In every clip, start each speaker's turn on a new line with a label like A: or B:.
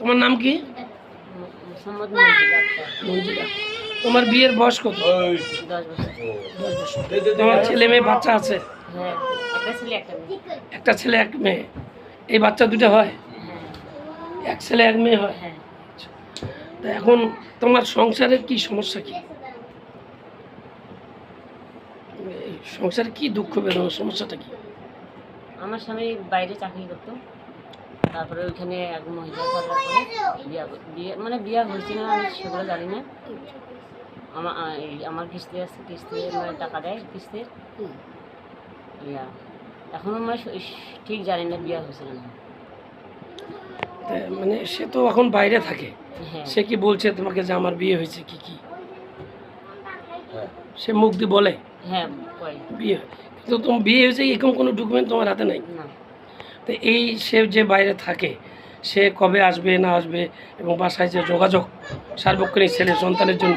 A: তোমার নাম কি? তোমার বিয়ের বয়স কত? তোমার ছেলে মেয়ে বাচ্চা আছে?
B: হ্যাঁ একটা ছেলে একটা মেয়ে।
A: একটা ছেলে এক মেয়ে। এই বাচ্চা দুটো হয়?
B: হ্যাঁ।
A: এক ছেলে এক মেয়ে হয়?
B: হ্যাঁ।
A: তা এখন তোমার সংসারের কি সমস্যা কি? এই সংসারে কি দুঃখ বেদনার সমস্যাটা কি?
B: আমার স্বামী বাইরে চাকরি করতো। তারপরে ওইখানে এক মহিলা করার পরে বিয়া বিয়ে মানে বিয়া হয়েছে না আমি সেগুলো জানি না। আমার এই আমার কিস্তি আছে কিস্তি মানে টাকা দেয় কিস্তির
A: হুম।
B: ইয়া এখনও মানে ঠিক জানি না বিয়া হয়েছে না
A: তা মানে সে তো এখন বাইরে থাকে।
B: হ্যাঁ।
A: সে কি বলছে তোমাকে যে আমার বিয়ে হয়েছে কি কি? সে মুখ দিয়ে বলে?
B: হ্যাঁ
A: বিয়ে হয়। কিন্তু তোমার বিয়ে হয়েছে এরকম কোনো ডকুমেন্ট তোমার হাতে নাই?
B: না।
A: তো এই সে যে বাইরে থাকে সে কবে আসবে না আসবে এবং বাসায় যে যোগাযোগ সার্বক্ষণিক ছেলে সন্তানের জন্য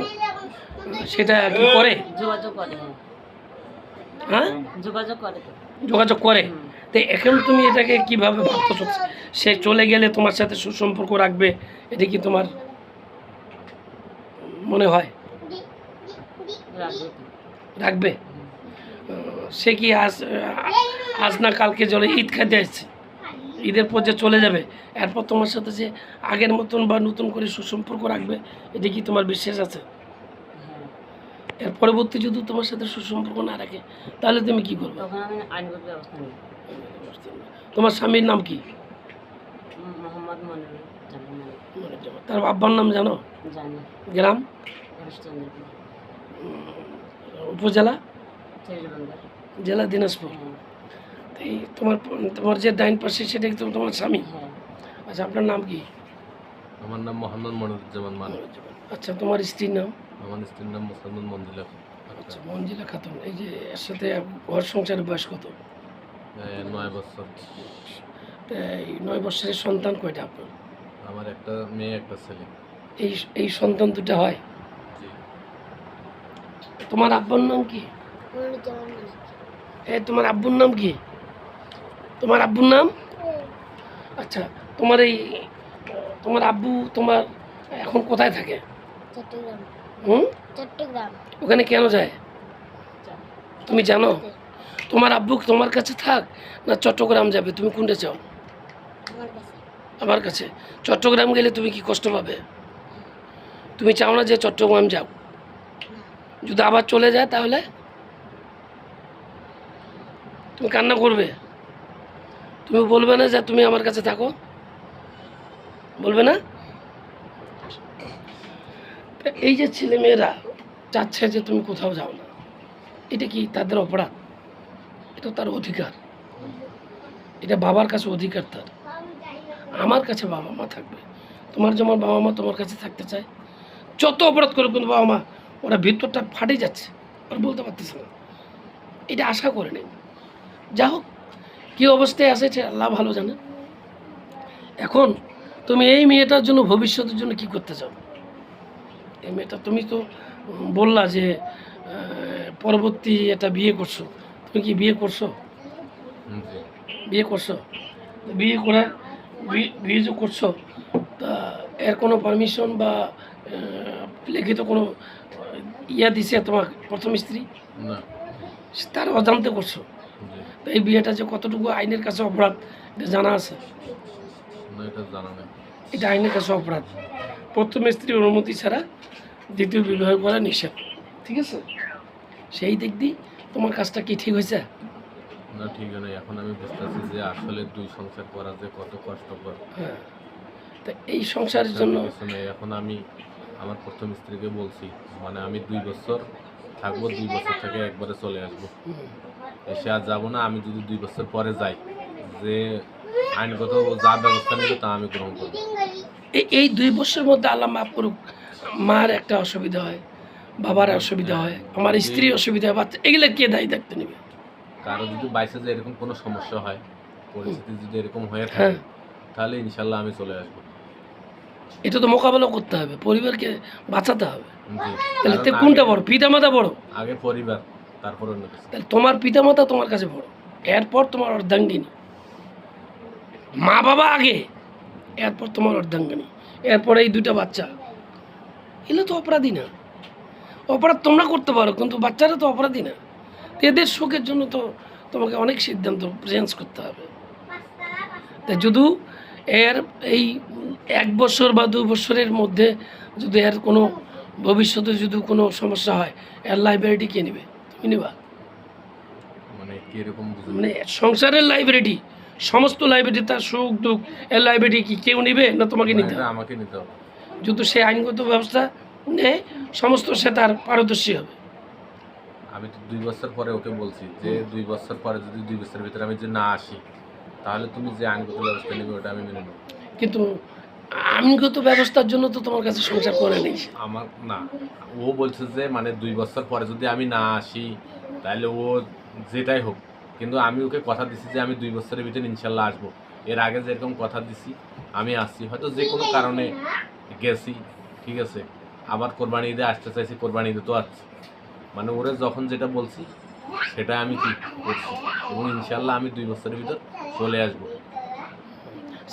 A: সেটা কি করে?
B: যোগাযোগ করে। হ্যাঁ? যোগাযোগ করে তো।
A: যোগাযোগ করে। তো এখন তুমি এটাকে কীভাবে ভাবতেছো? সে চলে গেলে তোমার সাথে সুসম্পর্ক রাখবে? এটা কি তোমার মনে হয়?
B: রাখবে?
A: রাখবে। সে কি আজ আজ না কালকে জলে ঈদ খাইতে আসছে? ঈদের পর যে চলে যাবে এরপর তোমার সাথে যে আগের মতন বা নতুন করে সুসম্পর্ক রাখবে এটা কি তোমার বিশ্বাস আছে? এর পরবর্তী যদি তোমার সাথে সুসম্পর্ক না রাখে তাহলে তুমি কি করবে? তোমার স্বামীর নাম কি? তার আব্বার নাম জানো? গ্রাম? উপজেলা? জেলা দিনাজপুর।
B: হ্যাঁ।
A: এই তোমার তোমার যে ডাইন পাশে সেটা কি তো তোমার স্বামী।
B: হ্যাঁ।
A: আচ্ছা আপনার নাম কি?
C: আমার নাম মোহাম্মদ মনিরুজ্জামান মালিক
A: আচ্ছা তোমার স্ত্রীর নাম?
C: আমার স্ত্রীর নাম মুসলমান মঞ্জিলা
A: আচ্ছা মঞ্জিলা খাতুন। এই যে এর সাথে ঘর সংসারের বয়স কত?
C: নয় বছর।
A: এই নয় বছরের সন্তান কয়টা আপনার?
C: আমার একটা মেয়ে একটা ছেলে।
A: এই এই সন্তান দুটো হয়? তোমার আব্বুর নাম কি? এ তোমার আব্বুর নাম কি? তোমার আব্বুর নাম? আচ্ছা তোমার এই তোমার আব্বু তোমার এখন কোথায় থাকে? হুম? ওখানে কেন যায়? তুমি জানো? তোমার আব্বু তোমার কাছে থাক না চট্টগ্রাম যাবে? তুমি কোনটা চাও?
D: আমার কাছে।
A: চট্টগ্রাম গেলে তুমি কি কষ্ট পাবে? তুমি চাও না যে চট্টগ্রাম যাও? যদি আবার চলে যায় তাহলে? তুমি কান্না করবে? তুমি বলবে না যে তুমি আমার কাছে থাকো? বলবে না? এই যে ছেলে মেয়েরা চাচ্ছে যে তুমি কোথাও যাও না, এটা কি তাদের অপরাধ? এটা তার অধিকার। এটা বাবার কাছে অধিকার তার। আমার কাছে বাবা মা থাকবে। তোমার যেমন বাবা মা তোমার কাছে থাকতে চায়, যত অপরাধ করে কিন্তু বাবা মা, ওরা ভিতরটা ফাটে যাচ্ছে। আর বলতে পারতেছে না। এটা আশা করে নেই। যা হোক কী অবস্থায় আছে সে আল্লাহ ভালো জানে। এখন তুমি এই মেয়েটার জন্য ভবিষ্যতের জন্য কি করতে চাও? এই মেয়েটা তুমি তো বললা যে পরবর্তী এটা বিয়ে করছ। তুমি কি বিয়ে করছ? বিয়ে করছ? বিয়ে করে বি- বিয়ে যে করছ তা এর কোনো পারমিশন বা লিখিত কোনো ইয়া দিছে তোমার প্রথম স্ত্রী?
C: না।
A: তার অজান্তে করছ? তো এই বিয়েটা যে কতটুকু আইনের কাছে অপরাধ এটা জানা আছে?
C: এটা
A: আইনের কাছে অপরাধ। প্রথম স্ত্রীর অনুমতি ছাড়া দ্বিতীয় বিবাহ করা নিষেধ। ঠিক আছে? সেই দিক দিয়ে তোমার কাজটা কি ঠিক হয়েছে?
C: না ঠিক নেই। এখন আমি বুঝতেছি যে আসলে দুই সংসার করা যে কত কষ্টকর।
A: হ্যাঁ। তা এই সংসারের জন্য
C: এখন আমি আমার প্রথম স্ত্রীকে বলছি মানে আমি দুই বছর থাকব দুই বছর থেকে একবারে চলে আসব। এসে আর যাব না আমি যদি দুই বছর পরে যাই যে আইনগত যা ব্যবস্থা নেবে তা আমি গ্রহণ করব।
A: এই- দুই বছরের মধ্যে আল্লাহ মাফ করুক মার একটা অসুবিধা হয় বাবার অসুবিধা হয় আমার স্ত্রী অসুবিধা হয় বাচ্চা এগুলো কে দায়ী দায়িত্ব নেবে?
C: কারও যদি বাইসে যে এরকম কোনো সমস্যা হয় পরিস্থিতি যদি এরকম হয়ে
A: হ্যাঁ।
C: থাকে তাহলে ইনশাল্লাহ আমি চলে আসব।
A: এটা তো মোকাবেলা করতে হবে পরিবারকে বাঁচাতে হবে। তাহলে তে কোনটা বড়? পিতা মাতা বড়?
C: আগে পরিবার তারপর অন্য
A: তাহলে তোমার পিতা মাতা তোমার কাছে বড়। এরপর তোমার অর্ধাঙ্গিনী। মা বাবা আগে এরপর তোমার অর্ধাঙ্গিনী। এরপর এই দুইটা বাচ্চা। এগুলো তো অপরাধী না। অপরাধ তোমরা করতে পারো কিন্তু বাচ্চারা তো অপরাধী না। এদের সুখের জন্য তো তোমাকে অনেক সিদ্ধান্ত চেঞ্জ করতে হবে। তাই যদি এর এই এক বছর বা দু বছরের মধ্যে যদি এর কোনো ভবিষ্যতে যদি কোনো সমস্যা হয় এর লাইব্রেরিটি কে নেবে? তুমি নেবা?
C: মানে
A: মানে সংসারের লাইব্রেরি সমস্ত লাইব্রেরি তার সুখ দুঃখ এর লাইব্রেরি কি কেউ নিবে না তোমাকে নিতে
C: আমাকে নিতে হবে।
A: যদি সে আইনগত ব্যবস্থা নেয় সমস্ত সে তার পারদর্শী হবে।
C: আমি তো দুই বছর পরে ওকে বলছি যে দুই বছর পরে যদি দুই বছরের ভিতরে আমি যদি না আসি তাহলে তুমি যে আইনগত ব্যবস্থা নেবে ওটা আমি মেনে নেব।
A: কিন্তু আইনগত ব্যবস্থার জন্য তো তোমার কাছে সংসার করে নেই।
C: আমার, না, ও বলছে যে মানে দুই বছর পরে যদি আমি না আসি, তাহলে ও যেটাই হোক। কিন্তু আমি ওকে কথা দিছি যে, আমি দুই বছরের ভিতরে ইনশাল্লাহ আসব। এর আগে যেরকম কথা দিছি, আমি আসছি। হয়তো যে কোনো কারণে গেছি, ঠিক আছে। আবার কোরবানি ঈদে আসতে চাইছি, কোরবানি ঈদে তো আসছি। মানে ওরে যখন যেটা বলছি সেটা আমি কি করছি। এবং ইনশাল্লাহ আমি দুই বছরের ভিতর চলে আসব।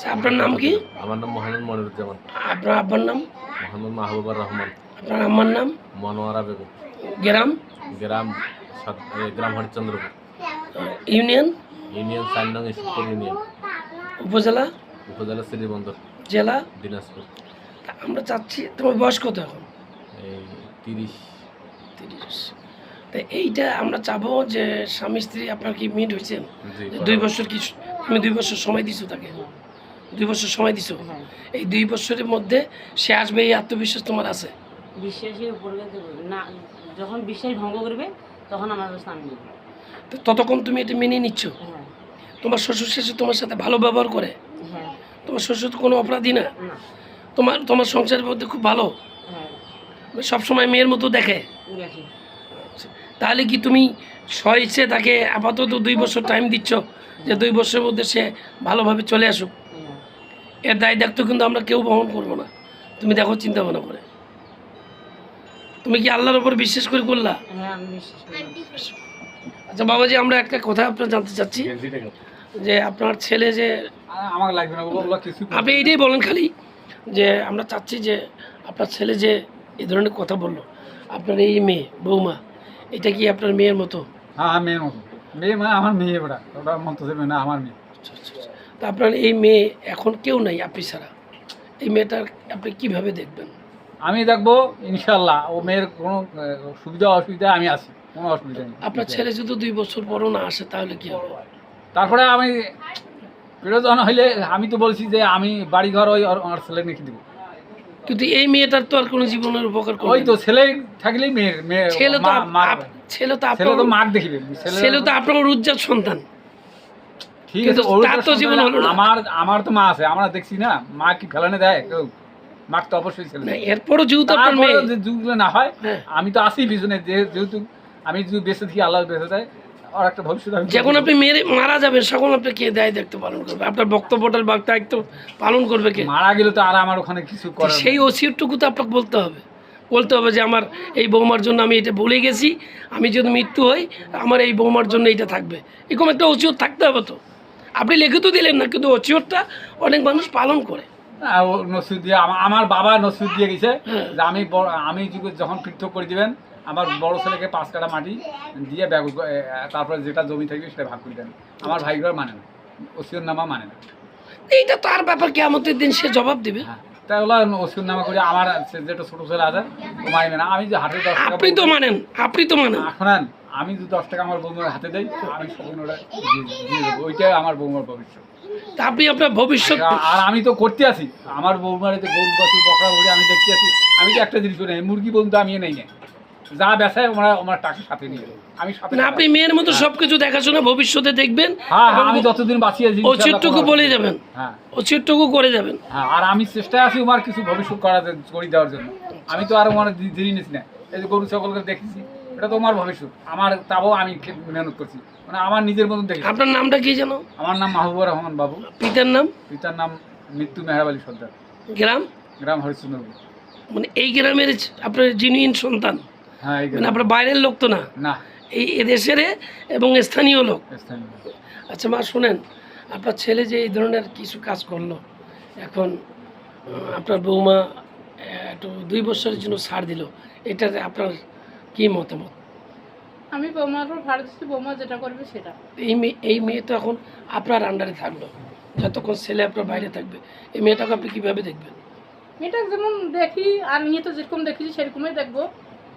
A: আপনার নাম কি?
C: আমার নাম মোহাম্মদ মনিরুজ্জামান।
A: আপনার আব্বার নাম?
C: মোহাম্মদ মাহবুবার রহমান।
A: আপনার আম্মার নাম?
C: মনোয়ারা বেগম।
A: গ্রাম?
C: গ্রাম গ্রাম হরিচন্দ্রপুর
A: ইউনিয়ন?
C: ইউনিয়ন চার নং ইস্কুল ইউনিয়ন।
A: উপজেলা?
C: উপজেলা শ্রীবন্দর।
A: জেলা?
C: দিনাজপুর।
A: আমরা চাচ্ছি তোমার বয়স কত এখন?
C: এই তিরিশ।
A: তিরিশ। তা এইটা আমরা চাবো যে স্বামী স্ত্রী আপনার কি মিট হয়েছেন দুই বছর কি তুমি দুই বছর সময় দিছো তাকে। দুই বছর সময় দিছো?
B: হ্যাঁ।
A: এই দুই বছরের মধ্যে সে আসবে এই আত্মবিশ্বাস তোমার আছে?
B: বিশ্বাসের উপরে না যখন বিশ্বাস ভঙ্গ করবে তখন আমার আমি
A: তো ততক্ষণ তুমি এটা মেনে নিচ্ছ?
B: হ্যাঁ।
A: তোমার শ্বশুর শেষে তোমার সাথে ভালো ব্যবহার করে?
B: হ্যাঁ।
A: তোমার শ্বশুর তো কোনো অপরাধী না? তোমার তোমার সংসারের মধ্যে খুব ভালো? সবসময় মেয়ের মতো দেখে? তাহলে কি তুমি স্বইচ্ছে তাকে আপাতত দুই বছর টাইম দিচ্ছ? যে দুই বছরের মধ্যে সে ভালোভাবে চলে আসুক? এর দায় দায়িত্ব কিন্তু আমরা কেউ বহন করব না। তুমি দেখো চিন্তা ভাবনা করে। তুমি কি আল্লাহর উপর বিশ্বাস করে করলা?
B: হ্যাঁ আমি বিশ্বাস
A: আচ্ছা বাবাজি আমরা একটা কথা আপনার জানতে চাচ্ছি। যে আপনার ছেলে যে
E: আমার লাগবে না ওগুলো কিছু
A: আপনি এইটাই বলেন খালি যে আমরা চাচ্ছি যে আপনার ছেলে যে এই ধরনের কথা বলল আপনার এই মেয়ে বৌমা এটা কি আপনার মেয়ের মতো?
E: হ্যাঁ মেয়ের মতো। মেয়ে মানে আমার মেয়ে ওটা ওটা মতো দেবে না আমার মেয়ে।
A: আচ্ছা, আচ্ছা। তা আপনার এই মেয়ে এখন কেউ নাই আপনি ছাড়া। এই মেয়েটার আপনি কীভাবে দেখবেন?
E: আমি দেখব ইনশাল্লাহ ও মেয়ের কোনো সুবিধা অসুবিধা আমি আছি। কোনো অসুবিধা নেই।
A: আপনার ছেলে যদি দুই বছর পরও না আসে তাহলে কি হবে?
E: তারপরে আমি প্রয়োজন হইলে আমি তো বলছি যে আমি বাড়ি ঘর ওই আমার ছেলে রেখে দেবো।
A: কিন্তু এই মেয়েটার তো আর কোনো জীবনের উপকার
E: ওই তো ছেলে থাকলেই মেয়ের মেয়ে
A: ছেলে তো ছেলে তো
E: ছেলে তো মার দেখিবে। ছেলে
A: তো আপনার উজ্জ্বল সন্তান।
E: ঠিক আছে
A: তার তো জীবন হলো
E: আমার আমার তো মা আছে আমরা দেখছি না মা কি ফেলানে দেয়? কেউ মার তো অবশ্যই ছেলে
A: এরপরও যেহেতু আপনার মেয়ে।
E: তারপরেও না হয়। আমি তো আসি পিছনে যেহেতু আমি যদি বেঁচে থাকি আল্লাহ বেঁচে দেয় আর একটা ভবিষ্যৎ
A: যখন আপনি মেরে মারা যাবেন তখন আপনি কে দায় দায়িত্ব পালন করবে? আপনার বক্তব্যটার দায়িত্ব পালন করবে কে?
E: মারা গেলে তো আর আমার ওখানে কিছু করার
A: সেই ওসিরটুকু তো আপনাকে বলতে হবে। বলতে হবে যে আমার এই বৌমার জন্য আমি এটা বলে গেছি। আমি যদি মৃত্যু হই আমার এই বৌমার জন্য এটা থাকবে। এরকম একটা ওসিয়ত থাকতে হবে তো। আপনি লিখে তো দিলেন না কিন্তু ওসিয়তটা অনেক মানুষ পালন করে।
E: নসিব দিয়ে আমার বাবা নসিব দিয়ে গেছে
A: হ্যাঁ।
E: যে আমি আমি যখন পৃথক করে দিবেন আমার বড় ছেলেকে পাঁচ কাটা মাটি দিয়ে ব্যাগ তারপরে যেটা জমি থাকবে সেটা ভাগ করে দেন। আমার ভাইগুলো মানে না ওসিয়র নামা মানে না।
A: এইটা তার ব্যাপার কেমতের দিন সে জবাব দিবে।
E: হ্যাঁ তাই হলো ওসিয়র নামা করে আমার যেটা ছোটো ছেলে আছে ও মানবে না আমি যে হাতে
A: আপনি তো মানেন আপনি তো মানেন।
E: আমি যদি দশ টাকা আমার বৌমার হাতে দেই আমি সকল ওটা দিয়ে- দেবো ওইটাই আমার বৌমার ভবিষ্যৎ।
A: তা আপনি আপনার ভবিষ্যৎ
E: আর আমি তো করতে আছি। আমার বৌমার এতে গরু বাছুর বকরা ঘুরে আমি দেখতে আছি। আমি তো একটা জিনিস নেই মুরগি পর্যন্ত আমি নেই না। যা বেসায় ওরা আমার টাকা সাথে নিয়ে। আমি সাথে
A: আপনি মেয়ের মতো সবকিছু দেখাশোনা ভবিষ্যতে দেখবেন
E: হ্যাঁ হ্যাঁ আমি যতদিন বাঁচিয়ে আছি ইনশাআল্লাহ
A: বলে যাবেন।
E: হ্যাঁ।
A: ওচিরটুকু করে যাবেন।
E: হ্যাঁ আর আমি চেষ্টায় আছি আমার কিছু ভবিষ্যৎ করা করে দেওয়ার জন্য। আমি তো আর আমার জিনিস নিস না। এই যে গরু সকলকে দেখেছি এটা তো আমার ভবিষ্যৎ। আমার তাও আমি মেহনত করছি। মানে আমার নিজের মতন দেখেছি
A: আপনার নামটা কি যেন?
E: আমার নাম মাহবুবুর রহমান বাবু।
A: পিতার নাম?
E: পিতার নাম মৃত্যু মেহরাব আলী সর্দার।
A: গ্রাম?
E: গ্রাম হরিশ্চন্দ্রপুর।
A: মানে এই গ্রামের আপনার জিনুইন সন্তান?
E: হ্যাঁ
A: মানে আপনার বাইরের লোক তো না?
E: না।
A: এই এদেশের এবং স্থানীয় লোক?
E: স্থানীয়।
A: আচ্ছা মা শুনেন। আপনার ছেলে যে এই ধরনের কিছু কাজ করল এখন আপনার বৌমা একটু দুই বছরের জন্য ছাড় দিল। এটাতে আপনার কি মতামত?
F: আমি বৌমার উপর ভাড়া দিচ্ছি বৌমা যেটা করবে সেটা।
A: এই মেয়ে এই মেয়ে তো এখন আপনার আন্ডারে থাকল। যতক্ষণ ছেলে আপনার বাইরে থাকবে এই মেয়েটাকে আপনি কীভাবে দেখবেন?
F: এটা যেমন দেখি আর নিয়ে তো যেরকম দেখেছি সেরকমই দেখব।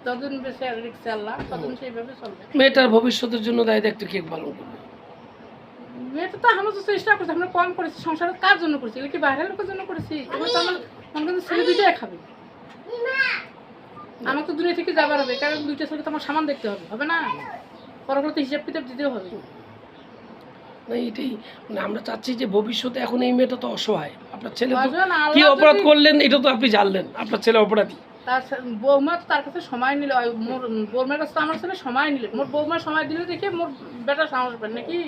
F: যতদিন বেশি রিক্সে আল্লাহ ততদিন সেইভাবে চলবে।
A: মেয়েটার ভবিষ্যতের জন্য দায় দায়িত্ব কে পালন করবে?
F: মেয়েটা তো আমরা তো চেষ্টা করছি আমরা কম করেছি সংসার কার জন্য করেছি? এগুলো কি বাইরের লোকের জন্য করেছি? এবার তো আমার মনে ছেলে দুইটাই খাবে আমার তো দূরে থেকে যাবার হবে কারণ দুইটা ছেলে তো আমার সামান দেখতে হবে হবে না? পরবর্তী হিসাব কিতাব দিতেও হবে।
A: না এইটাই মানে আমরা চাচ্ছি যে ভবিষ্যতে এখন এই মেয়েটা তো অসহায়। আপনার ছেলে কি অপরাধ করলেন এটা তো আপনি জানলেন আপনার ছেলে অপরাধী।
F: তার বৌমা তো তার কাছে সময় নিলে মোর বৌমার কাছে তো আমার ছেলে সময় নিলে মোর বৌমার সময় দিলে দেখে মোর বেটা সাহস পায় নাকি?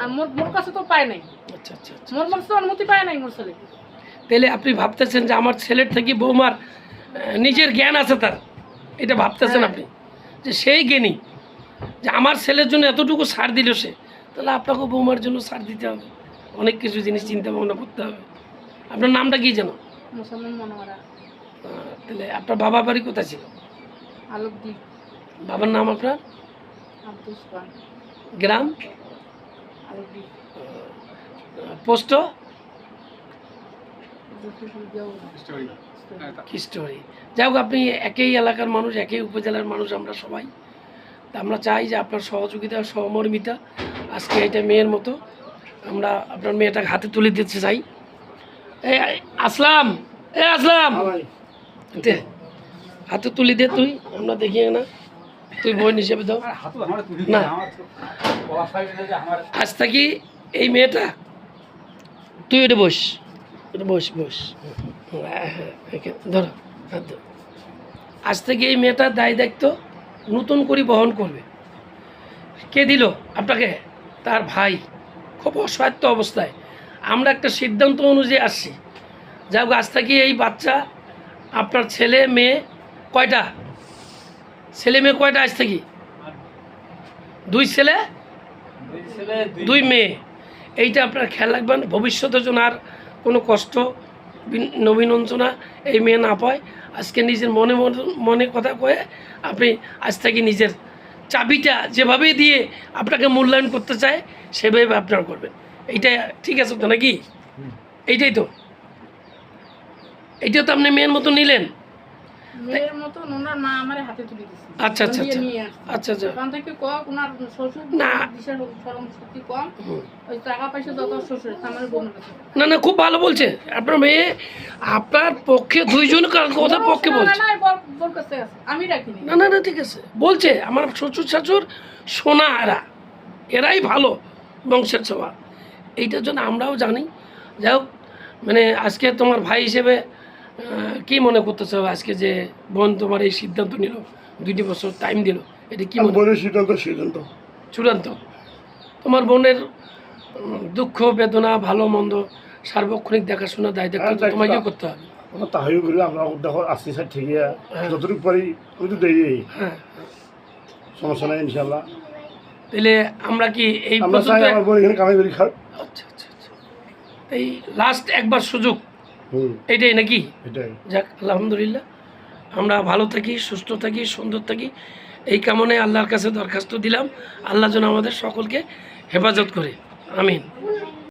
F: আর মোর মোর কাছে তো পায় নাই।
A: আচ্ছা আচ্ছা আচ্ছা।
F: মোর কাছে তো অনুমতি পায় নাই মোর ছেলে
A: তাহলে আপনি ভাবতেছেন যে আমার ছেলের থেকে বৌমার নিজের জ্ঞান আছে তার? এটা ভাবতেছেন
F: হ্যাঁ।
A: আপনি? যে সেই জ্ঞানী যে আমার ছেলের জন্য এতটুকু সার দিল সে তাহলে আপনাকে বৌমার জন্য সার দিতে হবে। অনেক কিছু জিনিস চিন্তা ভাবনা করতে হবে। আপনার নামটা কি আহ, তাহলে আপনার বাবা বাড়ি কোথায় ছিল? বাবার নাম আপনার? গ্রাম? পোস্ট? কি স্টোরি যাই হোক আপনি একই এলাকার মানুষ একই উপজেলার মানুষ আমরা সবাই। তা আমরা চাই যে আপনার সহযোগিতা সহমর্মিতা আজকে এটা মেয়ের মতো। আমরা আপনার মেয়েটাকে হাতে তুলে দিতে চাই। এ আসলাম! এ আসলাম! দে, হাতে তুলি দে তুই আমরা দেখি না। তুই বোন হিসেবে দাও। না।
E: না। আমার তো অসহায় হয়ে যায়, আমার
A: আজ থাকি এই মেয়েটা তুই এটা বস এটা বস বস। হ্যাঁ, হ্যাঁ, ধরো। আজ থেকে এই মেয়েটার দায় দায়িত্ব নতুন করে বহন করবে। কে দিল? আপনাকে? তার ভাই। খুব অসহায়ত্ব অবস্থায়। আমরা একটা সিদ্ধান্ত অনুযায়ী আসছি। যাই হোক আজ থেকে এই বাচ্চা আপনার ছেলে মেয়ে কয়টা? ছেলে মেয়ে কয়টা আজ থেকে? দুই ছেলে? দুই মেয়ে। এইটা আপনার খেয়াল রাখবেন ভবিষ্যতের জন্য আর কোনো কষ্ট নবীনঞ্চনা এই মেয়ে না পায়। আজকে নিজের মনে মনে- কথা কয়ে আপনি আজ থেকে নিজের চাবিটা যেভাবে দিয়ে আপনাকে মূল্যায়ন করতে চায় সেভাবে আপনার করবেন। এইটা ঠিক আছে তো নাকি? এইটাই তো। এইটাও তো আপনি মেয়ের মতো নিলেন।
F: মেয়ের মতো ওনার মা আমার হাতে তুলে দিচ্ছে
A: আচ্ছা আচ্ছা আচ্ছা। আচ্ছা আচ্ছা।
F: ওখান থেকে কক ওনার শ্বশুর
A: না।
F: দিশার সরম শক্তি কম। ওই টাকা পয়সা যত শ্বশুর আমার বোনের
A: না না খুব ভালো বলছে। আপনার মেয়ে আপনার পক্ষে দুইজন কথা পক্ষে বলছে।
F: আমি রাখিনি
A: না না না ঠিক আছে। বলছে আমার শ্বশুর শাশুর সোনা এরা। এরাই ভালো বংশের ছোঁয়া। এইটার জন্য আমরাও জানি। যাই হোক মানে আজকে তোমার ভাই হিসেবে কি মনে করতেছে আজকে যে বোন তোমার এই সিদ্ধান্ত নিল? দুইটি বছর টাইম দিল। এটা কি মনে
G: বোনের সিদ্ধান্ত সিদ্ধান্ত।
A: চূড়ান্ত। তোমার বোনের দুঃখ বেদনা ভালো মন্দ সার্বক্ষণিক দেখাশোনা দায়
G: হ্যাঁ, দায়িত্ব।
A: তোমাকেও করতে হবে।
G: আমরা তাহাইও করি আমরা দেখো আসছি থেকে।
A: হ্যাঁ।
G: যতটুকু পারি আমি তো দেই
A: হ্যাঁ।
G: সমস্যা নাই ইনশাল্লাহ
A: তাহলে আমরা কি এই
G: আমরা চাই আমার বোন এখানে কামাই করি খাক।
A: আচ্ছা আচ্ছা আচ্ছা। এই লাস্ট একবার সুযোগ
G: হুম।
A: এইটাই নাকি? যাক আলহামদুলিল্লাহ। আমরা ভালো থাকি সুস্থ থাকি সুন্দর থাকি। এই কামনে আল্লাহর কাছে দরখাস্ত দিলাম। আল্লাহ যেন আমাদের সকলকে হেফাজত করে। আমিন।